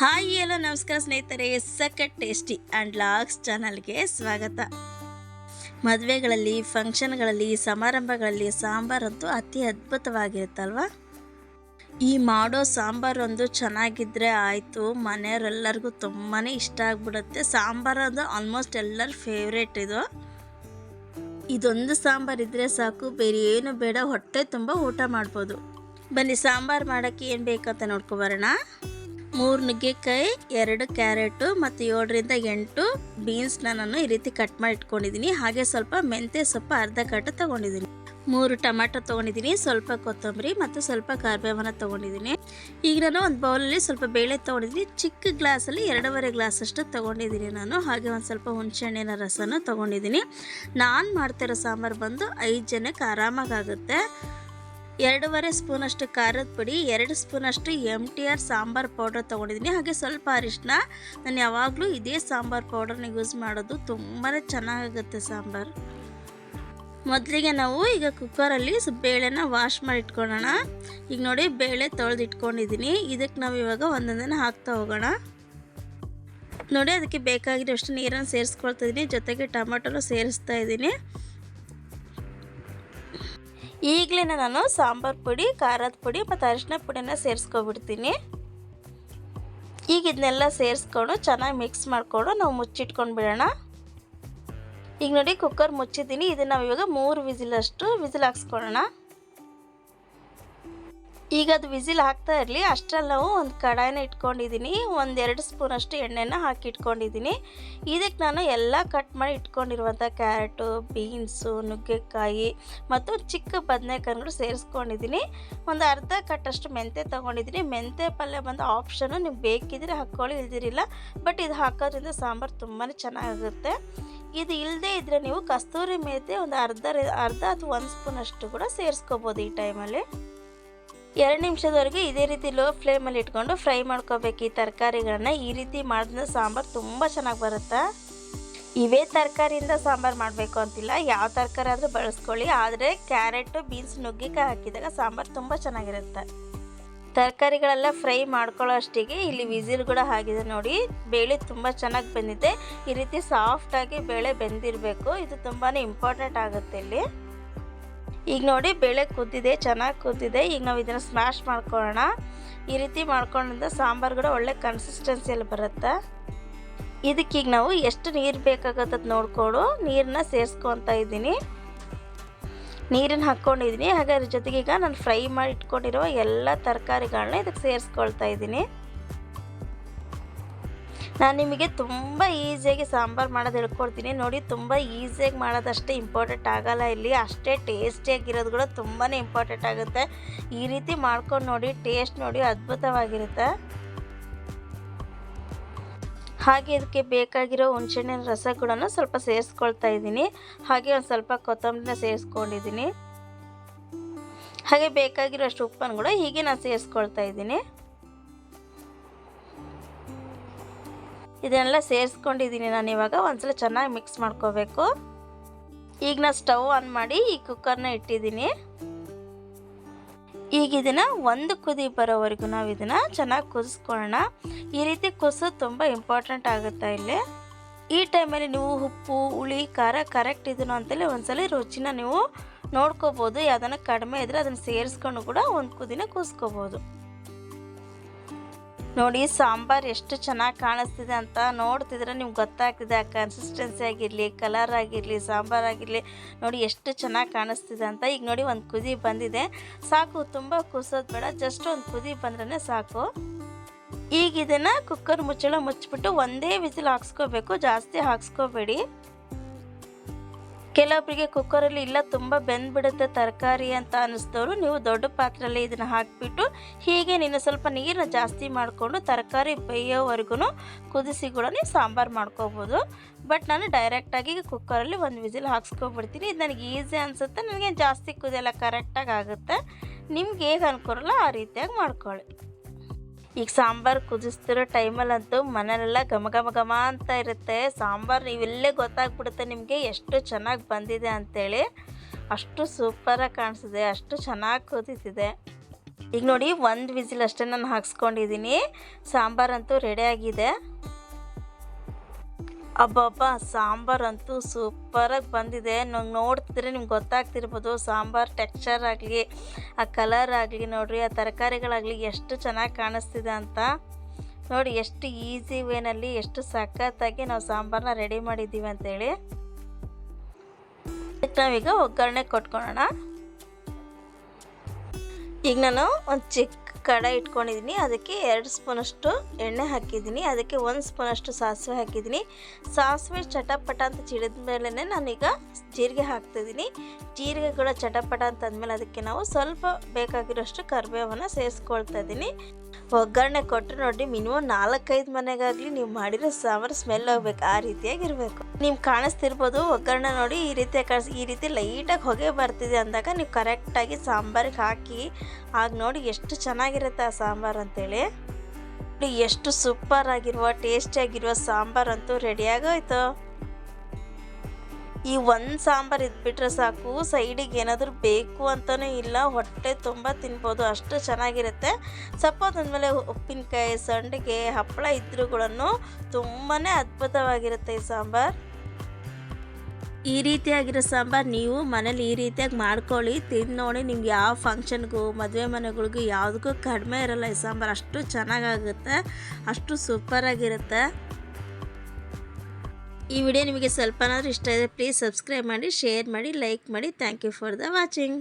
Hi, ಎಲ್ಲ ನಮಸ್ಕಾರ ಸ್ನೇಹಿತರೆ. ಸಖತ್ ಟೇಸ್ಟಿ ಆ್ಯಂಡ್ ಲಾಗ್ಸ್ ಚಾನಲ್ಗೆ ಸ್ವಾಗತ. ಮದುವೆಗಳಲ್ಲಿ, ಫಂಕ್ಷನ್ಗಳಲ್ಲಿ, ಸಮಾರಂಭಗಳಲ್ಲಿ ಸಾಂಬಾರಂತೂ ಅತಿ ಅದ್ಭುತವಾಗಿರುತ್ತಲ್ವ? ಈ ಮಾಡೋ ಸಾಂಬಾರೊಂದು ಚೆನ್ನಾಗಿದ್ದರೆ ಆಯಿತು. ಮನೆಯವರೆಲ್ಲರಿಗೂ ತುಂಬಾ ಇಷ್ಟ ಆಗ್ಬಿಡುತ್ತೆ. ಸಾಂಬಾರು ಅದು ಆಲ್ಮೋಸ್ಟ್ ಎಲ್ಲರ ಫೇವ್ರೇಟ್ ಇದು. ಇದೊಂದು ಸಾಂಬಾರು ಇದ್ದರೆ ಸಾಕು, ಬೇರೆ ಏನು ಬೇಡ, ಹೊಟ್ಟೆ ತುಂಬ ಊಟ ಮಾಡ್ಬೋದು. ಬನ್ನಿ, ಸಾಂಬಾರು ಮಾಡೋಕ್ಕೆ ಏನು ಬೇಕಂತ ನೋಡ್ಕೊಬರೋಣ ಮೂರು ನುಗ್ಗೆಕಾಯಿ, ಎರಡು ಕ್ಯಾರೆಟು ಮತ್ತು ಏಳರಿಂದ ಎಂಟು ಬೀನ್ಸ್ನ ನಾನು ಈ ರೀತಿ ಕಟ್ ಮಾಡಿ ಇಟ್ಕೊಂಡಿದ್ದೀನಿ. ಹಾಗೆ ಸ್ವಲ್ಪ ಮೆಂತ್ಯ ಸೊಪ್ಪು ಅರ್ಧ ಕಟ್ಟು ತೊಗೊಂಡಿದ್ದೀನಿ. ಮೂರು ಟೊಮೆಟೊ ತೊಗೊಂಡಿದ್ದೀನಿ, ಸ್ವಲ್ಪ ಕೊತ್ತಂಬರಿ ಮತ್ತು ಸ್ವಲ್ಪ ಕರಿಬೇವನ್ನ ತೊಗೊಂಡಿದ್ದೀನಿ. ಈಗ ನಾನು ಒಂದು ಬೌಲಲ್ಲಿ ಸ್ವಲ್ಪ ಬೇಳೆ ತೊಗೊಂಡಿದ್ದೀನಿ. ಚಿಕ್ಕ ಗ್ಲಾಸಲ್ಲಿ ಎರಡೂವರೆ ಗ್ಲಾಸ್ ಅಷ್ಟು ತೊಗೊಂಡಿದ್ದೀನಿ ನಾನು. ಹಾಗೆ ಒಂದು ಸ್ವಲ್ಪ ಹುಣಸೆಹಣ್ಣಿನ ರಸನ ತೊಗೊಂಡಿದ್ದೀನಿ. ನಾನು ಮಾಡ್ತಿರೋ ಸಾಂಬಾರು ಬಂದು ಐದು ಜನಕ್ಕೆ ಆರಾಮಾಗುತ್ತೆ ಎರಡೂವರೆ ಸ್ಪೂನಷ್ಟು ಖಾರದ ಪುಡಿ, ಎರಡು ಸ್ಪೂನಷ್ಟು M T R sambar powder ತೊಗೊಂಡಿದ್ದೀನಿ. ಹಾಗೆ ಸ್ವಲ್ಪ ಅರಿಶಿನ ನಾನು ಯಾವಾಗಲೂ ಇದೇ ಸಾಂಬಾರು ಪೌಡ್ರನ್ನ ಯೂಸ್ ಮಾಡೋದು ತುಂಬಾ ಚೆನ್ನಾಗಾಗುತ್ತೆ ಸಾಂಬಾರು. ಮೊದಲಿಗೆ ನಾವು ಈಗ ಕುಕ್ಕರಲ್ಲಿ ಬೇಳೆನ ವಾಶ್ ಮಾಡಿ ಇಟ್ಕೊಳ್ಳೋಣ ಈಗ ನೋಡಿ ಬೇಳೆ ತೊಳೆದು ಇಟ್ಕೊಂಡಿದ್ದೀನಿ ಇದಕ್ಕೆ ನಾವು ಇವಾಗ ಒಂದೊಂದನ್ನು ಹಾಕ್ತಾ ಹೋಗೋಣ. ನೋಡಿ ಅದಕ್ಕೆ ಬೇಕಾಗಿರೋಷ್ಟು ನೀರನ್ನು ಸೇರಿಸ್ಕೊಳ್ತಾ ಇದ್ದೀನಿ ಜೊತೆಗೆ ಟೊಮೆಟೊನು ಸೇರಿಸ್ತಾ ಇದ್ದೀನಿ ಈಗಲೇ ನಾನು ಸಾಂಬಾರು ಪುಡಿ, ಖಾರದ ಪುಡಿ ಮತ್ತು ಅರಿಶಿನ ಪುಡಿನ ಸೇರಿಸ್ಕೊಬಿಡ್ತೀನಿ. ಈಗ ಇದನ್ನೆಲ್ಲ ಸೇರಿಸ್ಕೊಂಡು ಚೆನ್ನಾಗಿ ಮಿಕ್ಸ್ ಮಾಡಿಕೊಂಡು ನಾವು ಮುಚ್ಚಿಟ್ಕೊಂಡು ಬಿಡೋಣ. ಈಗ ನೋಡಿ ಕುಕ್ಕರ್ ಮುಚ್ಚಿದ್ದೀನಿ. ಇದನ್ನು ನಾವು ಇವಾಗ ಮೂರು ವಿಸಿಲಷ್ಟು ವಿಸಿಲ್ ಹಾಕ್ಸ್ಕೊಳ್ಳೋಣ. ಈಗ ಅದು ವಿಸಿಲ್ ಹಾಕ್ತಾ ಇರಲಿ, ಅಷ್ಟರಲ್ಲಿ ನಾವು ಒಂದು ಕಡಾಯಿನ ಇಟ್ಕೊಂಡಿದ್ದೀನಿ ಒಂದೆರಡು ಸ್ಪೂನಷ್ಟು ಎಣ್ಣೆನ ಹಾಕಿ ಇಟ್ಕೊಂಡಿದ್ದೀನಿ ಇದಕ್ಕೆ ನಾನು ಎಲ್ಲ ಕಟ್ ಮಾಡಿ ಇಟ್ಕೊಂಡಿರುವಂಥ ಕ್ಯಾರೆಟು, ಬೀನ್ಸು, ನುಗ್ಗೆಕಾಯಿ ಮತ್ತು ಚಿಕ್ಕ ಬದನೆಕಾಯಿಗಳು ಸೇರಿಸ್ಕೊಂಡಿದ್ದೀನಿ ಒಂದು ಅರ್ಧ ಕಟ್ಟಷ್ಟು ಮೆಂತೆ ತೊಗೊಂಡಿದ್ದೀನಿ ಮೆಂತೆ ಪಲ್ಯ ಬಂದು ಆಪ್ಷನು ನೀವು ಬೇಕಿದ್ರೆ ಹಾಕ್ಕೊಳ್ಳಿ, ಇಲ್ದಿರಿಲ್ಲ. ಬಟ್ ಇದು ಹಾಕೋದ್ರಿಂದ ಸಾಂಬಾರು ತುಂಬಾ ಚೆನ್ನಾಗಿರುತ್ತೆ. ಇದು ಇಲ್ಲದೇ ಇದ್ದರೆ ನೀವು ಕಸ್ತೂರಿ ಮೇತೆ ಒಂದು ಅರ್ಧ ಅರ್ಧ ಅಥವಾ ಒಂದು ಸ್ಪೂನಷ್ಟು ಕೂಡ ಸೇರಿಸ್ಕೋಬೋದು ಈ ಟೈಮಲ್ಲಿ. ಎರಡು ನಿಮಿಷದವರೆಗೆ ಇದೇ ರೀತಿ ಲೋ ಫ್ಲೇಮಲ್ಲಿ ಇಟ್ಕೊಂಡು ಫ್ರೈ ಮಾಡ್ಕೋಬೇಕು. ಈ ತರಕಾರಿಗಳನ್ನ ಈ ರೀತಿ ಮಾಡಿದ್ರೆ ಸಾಂಬಾರು ತುಂಬ ಚೆನ್ನಾಗಿ ಬರುತ್ತೆ. ಇವೇ ತರಕಾರಿಯಿಂದ ಸಾಂಬಾರು ಮಾಡಬೇಕು ಅಂತಿಲ್ಲ. ಯಾವ ತರಕಾರಿ ಆದರೂ ಬಳಸ್ಕೊಳ್ಳಿ. ಆದರೆ ಕ್ಯಾರೆಟು ಬೀನ್ಸ್ ನುಗ್ಗಿಕಾಯಿ ಹಾಕಿದಾಗ ಸಾಂಬಾರು ತುಂಬ ಚೆನ್ನಾಗಿರುತ್ತೆ. ತರಕಾರಿಗಳೆಲ್ಲ ಫ್ರೈ ಮಾಡ್ಕೊಳ್ಳೋ ಅಷ್ಟಿಗೆ ಇಲ್ಲಿ ವಿಸಿಲ್ ಕೂಡ ಆಗಿದೆ ನೋಡಿ. ಬೇಳೆ ತುಂಬ ಚೆನ್ನಾಗಿ ಬೆಂದಿದೆ. ಈ ರೀತಿ ಸಾಫ್ಟಾಗಿ ಬೇಳೆ ಬೆಂದಿರಬೇಕು. ಇದು ತುಂಬಾ ಇಂಪಾರ್ಟೆಂಟ್ ಆಗುತ್ತೆ ಇಲ್ಲಿ. ಈಗ ನೋಡಿ ಬೇಳೆ ಕುದ್ದಿದೆ ಚೆನ್ನಾಗಿ ಕುದ್ದಿದೆ ಈಗ ನಾವು ಇದನ್ನು ಸ್ಮ್ಯಾಶ್ ಮಾಡ್ಕೊಳ್ಳೋಣ. ಈ ರೀತಿ ಮಾಡ್ಕೊಂಡ್ರೆ ಸಾಂಬಾರು ಕೂಡ ಒಳ್ಳೆ ಕನ್ಸಿಸ್ಟೆನ್ಸಿಯಲ್ಲಿ ಬರುತ್ತೆ. ಇದಕ್ಕೀಗ ನಾವು ಎಷ್ಟು ನೀರು ಬೇಕಾಗತ್ತದ ನೋಡಿಕೊಡು. ನೀರನ್ನ ಸೇರಿಸ್ಕೊತಾ ಇದ್ದೀನಿ. ನೀರನ್ನು ಹಾಕ್ಕೊಂಡಿದ್ದೀನಿ ಹಾಗೆ ಅದ್ರ ಜೊತೆಗೆ ಈಗ ನಾನು ಫ್ರೈ ಮಾಡಿ ಇಟ್ಕೊಂಡಿರೋ ಎಲ್ಲ ತರಕಾರಿಗಳನ್ನ ಇದಕ್ಕೆ ಸೇರಿಸ್ಕೊಳ್ತಾ ಇದ್ದೀನಿ. ನಾನು ನಿಮಗೆ ತುಂಬ ಈಸಿಯಾಗಿ ಸಾಂಬಾರು ಮಾಡೋದು ಹೇಳ್ಕೊಡ್ತೀನಿ. ನೋಡಿ, ತುಂಬ ಈಸಿಯಾಗಿ ಮಾಡೋದಷ್ಟೇ ಇಂಪಾರ್ಟೆಂಟ್ ಆಗೋಲ್ಲ ಇಲ್ಲಿ. ಅಷ್ಟೇ ಟೇಸ್ಟಿಯಾಗಿರೋದು ಕೂಡ ತುಂಬಾ ಇಂಪಾರ್ಟೆಂಟ್ ಆಗುತ್ತೆ. ಈ ರೀತಿ ಮಾಡ್ಕೊಂಡು ನೋಡಿ ಟೇಸ್ಟ್ ನೋಡಿ ಅದ್ಭುತವಾಗಿರುತ್ತೆ. ಹಾಗೆ ಇದಕ್ಕೆ ಬೇಕಾಗಿರೋ ಹುಣಸೆಹಣ್ಣಿನ ರಸ ಕೂಡ ಸ್ವಲ್ಪ ಸೇರಿಸ್ಕೊಳ್ತಾ ಇದ್ದೀನಿ. ಹಾಗೆ ಒಂದು ಸ್ವಲ್ಪ ಕೊತ್ತಂಬರಿನ ಸೇರಿಸ್ಕೊಂಡಿದ್ದೀನಿ. ಹಾಗೆ ಬೇಕಾಗಿರೋ ಅಷ್ಟು ಉಪ್ಪನ್ನು ಕೂಡ ಹೀಗೆ ನಾನು ಸೇರಿಸ್ಕೊಳ್ತಾ ಇದ್ದೀನಿ. ಇದನ್ನೆಲ್ಲ ಸೇರಿಸ್ಕೊಂಡಿದ್ದೀನಿ ನಾನು ಇವಾಗ. ಒಂದ್ಸಲ ಚೆನ್ನಾಗಿ ಮಿಕ್ಸ್ ಮಾಡ್ಕೋಬೇಕು. ಈಗ ನಾನು ಸ್ಟವ್ ಆನ್ ಮಾಡಿ ಈ ಕುಕ್ಕರ್ನ ಇಟ್ಟಿದ್ದೀನಿ. ಈಗ ಇದನ್ನು ಒಂದು ಕುದಿ ಬರೋವರೆಗೂ ನಾವು ಇದನ್ನು ಚೆನ್ನಾಗಿ ಕುದಿಸ್ಕೊಳ್ಳೋಣ. ಈ ರೀತಿ ಕುಸು ತುಂಬ ಇಂಪಾರ್ಟೆಂಟ್ ಆಗುತ್ತೆ ಇಲ್ಲಿ. ಈ ಟೈಮಲ್ಲಿ ನೀವು ಉಪ್ಪು, ಹುಳಿ, ಖಾರ ಕರೆಕ್ಟ್ ಇದನ್ನು ಅಂತೇಳಿ ಒಂದ್ಸಲ ರುಚಿನ ನೀವು ನೋಡ್ಕೋಬೋದು. ಯಾವ್ದನ್ನು ಕಡಿಮೆ ಇದ್ದರೆ ಅದನ್ನು ಸೇರಿಸ್ಕೊಂಡು ಕೂಡ ಒಂದು ಕುದಿನ ಕೂಸ್ಕೋಬೋದು ನೋಡಿ, ಸಾಂಬಾರು ಎಷ್ಟು ಚೆನ್ನಾಗಿ ಕಾಣಿಸ್ತಿದೆ ಅಂತ ನೋಡ್ತಿದ್ರೆ ನಿಮ್ಗೆ ಗೊತ್ತಾಗ್ತಿದೆ. ಆ ಕನ್ಸಿಸ್ಟೆನ್ಸಿ ಆಗಿರಲಿ ಕಲರ್ ಆಗಿರಲಿ, ಸಾಂಬಾರ್ ಆಗಿರಲಿ, ನೋಡಿ ಎಷ್ಟು ಚೆನ್ನಾಗಿ ಕಾಣಿಸ್ತಿದೆ ಅಂತ. ಈಗ ನೋಡಿ, ಒಂದು ಕುದಿ ಬಂದಿದೆ. ಸಾಕು, ತುಂಬ ಕುಸೋದು ಬೇಡ ಜಸ್ಟ್ ಒಂದು ಕುದಿ ಬಂದ್ರೇ ಸಾಕು. ಈಗ ಇದನ್ನು ಕುಕ್ಕರ್ ಮುಚ್ಚಳ ಮುಚ್ಚಿಬಿಟ್ಟು ಒಂದೇ ವಿಸಿಲ್ ಹಾಕ್ಸ್ಕೋಬೇಕು, ಜಾಸ್ತಿ ಹಾಕ್ಸ್ಕೋಬೇಡಿ. ಕೆಲವೊಬ್ಬರಿಗೆ ಕುಕ್ಕರಲ್ಲಿ ಇಲ್ಲ, ತುಂಬ ಬೆಂದ್ಬಿಡುತ್ತೆ ತರಕಾರಿ ಅಂತ ಅನ್ನಿಸ್ದವರು ನೀವು ದೊಡ್ಡ ಪಾತ್ರೆಯಲ್ಲಿ ಇದನ್ನು ಹಾಕಿಬಿಟ್ಟು ಹೀಗೆ ನೀನು ಸ್ವಲ್ಪ ನೀರನ್ನ ಜಾಸ್ತಿ ಮಾಡಿಕೊಂಡು ತರಕಾರಿ ಬೇಯೋವರೆಗೂ ಕುದಿಸಿ ಕೂಡ ನೀವು ಸಾಂಬಾರು ಮಾಡ್ಕೋಬೋದು. ಬಟ್ ನಾನು ಡೈರೆಕ್ಟಾಗಿ ಕುಕ್ಕರಲ್ಲಿ ಒಂದು ವಿಸಿಲ್ ಹಾಕ್ಸ್ಕೊಬಿಡ್ತೀನಿ. ಇದು ನನಗೆ ಈಸಿ ಅನಿಸುತ್ತೆ ನನಗೆ ಜಾಸ್ತಿ ಕುದಿಯಲ್ಲ ಕರೆಕ್ಟಾಗಿ ಆಗುತ್ತೆ. ನಿಮ್ಗೆ ಹೇಗೆ ಅನ್ಕೊರಲ್ಲ ಆ ರೀತಿಯಾಗಿ ಮಾಡ್ಕೊಳ್ಳಿ. ಈಗ ಸಾಂಬಾರು ಕುದಿಸ್ತಿರೋ ಟೈಮಲ್ಲಂತೂ ಮನೇಲೆಲ್ಲ ಘಮ ಘಮ ಘಮ ಅಂತ ಇರುತ್ತೆ. ಸಾಂಬಾರು ನೀವೆಲ್ಲೇ ಗೊತ್ತಾಗ್ಬಿಡುತ್ತೆ ನಿಮಗೆ ಎಷ್ಟು ಚೆನ್ನಾಗಿ ಬಂದಿದೆ ಅಂಥೇಳಿ ಅಷ್ಟು ಸೂಪರಾಗಿ ಕಾಣಿಸಿದೆ, ಅಷ್ಟು ಚೆನ್ನಾಗಿ ಕುದೀತಿದೆ. ಈಗ ನೋಡಿ ಒಂದು ವಿಸಿಲ್ ಅಷ್ಟೇ ನಾನು ಹಾಕ್ಸ್ಕೊಂಡಿದ್ದೀನಿ ಸಾಂಬಾರಂತೂ ರೆಡಿಯಾಗಿದೆ ಅಬ್ಬಬ್ಬ, ಸಾಂಬಾರಂತೂ ಸೂಪರಾಗಿ ಬಂದಿದೆ. ನಂಗೆ ನೋಡ್ತಿದ್ರೆ ನಿಮ್ಗೆ ಗೊತ್ತಾಗ್ತಿರ್ಬೋದು, ಸಾಂಬಾರು ಟೆಕ್ಸ್ಚರ್ ಆಗಲಿ, ಆ ಕಲರ್ ಆಗಲಿ ನೋಡ್ರಿ, ಆ ತರಕಾರಿಗಳಾಗಲಿ ಎಷ್ಟು ಚೆನ್ನಾಗಿ ಕಾಣಿಸ್ತಿದೆ ಅಂತ. ನೋಡಿ, ಎಷ್ಟು ಈಸಿ ವೇನಲ್ಲಿ ಎಷ್ಟು ಸಖತ್ತಾಗಿ ನಾವು ಸಾಂಬಾರನ್ನ ರೆಡಿ ಮಾಡಿದ್ದೀವಿ ಅಂತೇಳಿ. ನಾವೀಗ ಒಗ್ಗರಣೆ ಕೊಟ್ಕೊಳ್ಳೋಣ ಈಗ ನಾನು ಒಂದು ಚಿಕ್ಕ ಕಡಾಯಿ ಇಟ್ಕೊಂಡಿದ್ದೀನಿ. ಅದಕ್ಕೆ ಎರಡು ಸ್ಪೂನಷ್ಟು ಎಣ್ಣೆ ಹಾಕಿದ್ದೀನಿ. ಅದಕ್ಕೆ ಒಂದು ಸ್ಪೂನಷ್ಟು ಸಾಸಿವೆ ಹಾಕಿದ್ದೀನಿ. ಸಾಸಿವೆ ಚಟಪಟ ಅಂತ ಚಿಡಿದ ಮೇಲೆ ನಾನೀಗ ಜೀರಿಗೆ ಹಾಕ್ತಿದ್ದೀನಿ. ಜೀರಿಗೆ ಕೂಡ ಚಟಪಟ ಅಂತ ಅಂದಮೇಲೆ ಅದಕ್ಕೆ ನಾವು ಸ್ವಲ್ಪ ಬೇಕಾಗಿರೋಷ್ಟು ಕರಿಬೇವನ್ನು ಸೇರಿಸ್ಕೊಳ್ತಾ ಇದ್ದೀನಿ. ಒಗ್ಗರಣೆ ಕೊಟ್ಟರೆ ನೋಡಿ ಮಿನಿಮಮ್ ನಾಲ್ಕೈದು ಮನೆಗಾಗಲಿ ನೀವು ಮಾಡಿರೋ ಸಾಂಬಾರು ಸ್ಮೆಲ್ ಹೋಗ್ಬೇಕು ಆ ರೀತಿಯಾಗಿರಬೇಕು. ನಿಮ್ಗೆ ಕಾಣಿಸ್ತಿರ್ಬೋದು, ಒಗ್ಗರಣೆ ನೋಡಿ ಈ ರೀತಿ ಕಾಣಿಸ್, ಈ ರೀತಿ ಲೈಟಾಗಿ ಹೊಗೆ ಬರ್ತಿದೆ ಅಂದಾಗ ನೀವು ಕರೆಕ್ಟಾಗಿ ಸಾಂಬಾರಿಗೆ ಹಾಕಿ, ಆಗ ನೋಡಿ ಎಷ್ಟು ಚೆನ್ನಾಗಿರುತ್ತೆ ಆ ಸಾಂಬಾರು ಅಂತೇಳಿ. ಎಷ್ಟು ಸೂಪರ್ ಆಗಿರುವ ಟೇಸ್ಟಿಯಾಗಿರುವ ಸಾಂಬಾರಂತೂ ರೆಡಿಯಾಗೋಯ್ತು ಈ ಒಂದು ಸಾಂಬಾರು ಇದ್ಬಿಟ್ರೆ ಸಾಕು, ಸೈಡಿಗೆ ಏನಾದರೂ ಬೇಕು ಅಂತಲೇ ಇಲ್ಲ, ಹೊಟ್ಟೆ ತುಂಬ ತಿನ್ಬೋದು, ಅಷ್ಟು ಚೆನ್ನಾಗಿರುತ್ತೆ. ಸಪೋಸ್ ಅಂದಮೇಲೆ ಉಪ್ಪಿನಕಾಯಿ, ಸಂಡಿಗೆ, ಹಪ್ಪಳ ಇದ್ರುಗಳನ್ನು ತುಂಬಾ ಅದ್ಭುತವಾಗಿರುತ್ತೆ ಈ ಸಾಂಬಾರು. ಈ ರೀತಿಯಾಗಿರೋ ಸಾಂಬಾರು ನೀವು ಮನೇಲಿ ಈ ರೀತಿಯಾಗಿ ಮಾಡ್ಕೊಳ್ಳಿ, ತಿಂದು ನೋಡಿ ನಿಮ್ಗೆ ಯಾವ ಫಂಕ್ಷನ್ಗೂ, ಮದುವೆ ಮನೆಗಳಿಗೂ ಯಾವುದಕ್ಕೂ ಕಡಿಮೆ ಇರಲ್ಲ ಈ ಸಾಂಬಾರು. ಅಷ್ಟು ಚೆನ್ನಾಗಾಗುತ್ತೆ, ಅಷ್ಟು ಸೂಪರಾಗಿರುತ್ತೆ. ಈ ವಿಡಿಯೋ ನಿಮಗೆ ಸ್ವಲ್ಪನಾದರೂ ಇಷ್ಟ ಇದೆ ಪ್ಲೀಸ್ ಸಬ್ಸ್ಕ್ರೈಬ್ ಮಾಡಿ ಶೇರ್ ಮಾಡಿ ಲೈಕ್ ಮಾಡಿ. Thank you for the watching